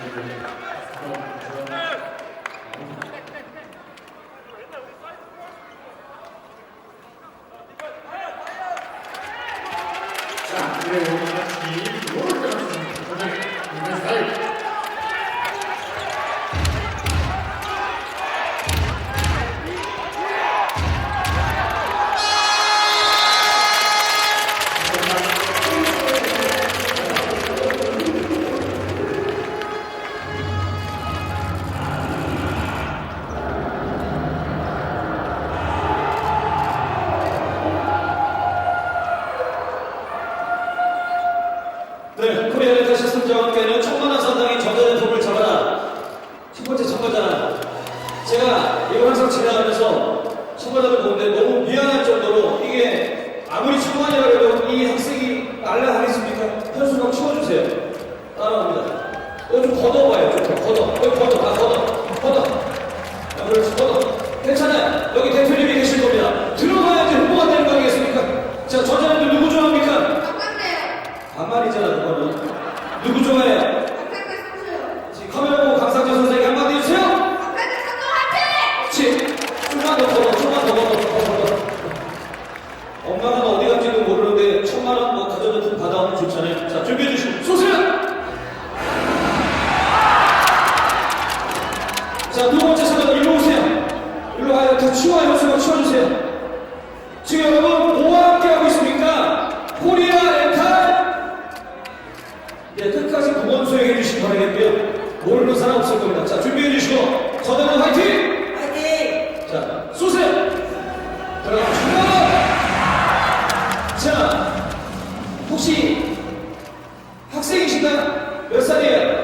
자, 그래요. 같이. 모르겠습니다. 오늘 인사 네, 코리아 레카시 선정학교에는 천만원 상당의 전자제품을 잡아라. 첫 번째 참가자. 제가 이거 항상 지나가면서 참가자를 보는데 너무 미안할 정도로 이게 아무리 천만이라 해도 이 학생이 날라 하겠습니까? 현수막 치워주세요. 따라갑니다. 이거 좀 걷어봐요. 좀더 걷어. 걷어. 다 걷어. 걷어. 엄마는 어디 갈지도 모르는데 천만 원 뭐 가져다 받아오면 좋잖아요. 자, 준비해 주시고 쏘세요! 자, 두 번째 사람 일로 오세요. 일로 와요. 다 치워요. 수고 치워주세요. 지금 여러분 뭐와 함께 하고 있습니까? 코리아 엔탈 네, 끝까지 응원 수행해 주시기 바라겠고요 모르는 사람 없을 겁니다. 자, 준비해 주시고 저는 화이팅! 자, 혹시 학생이신가요? 몇 살이에요?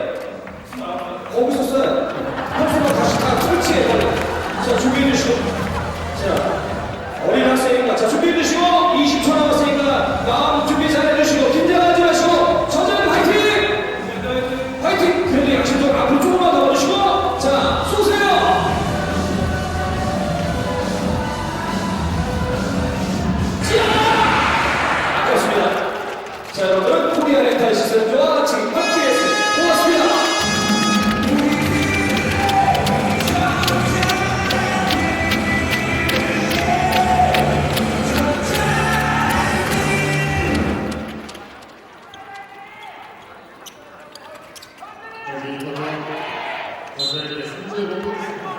Ще є. Ну,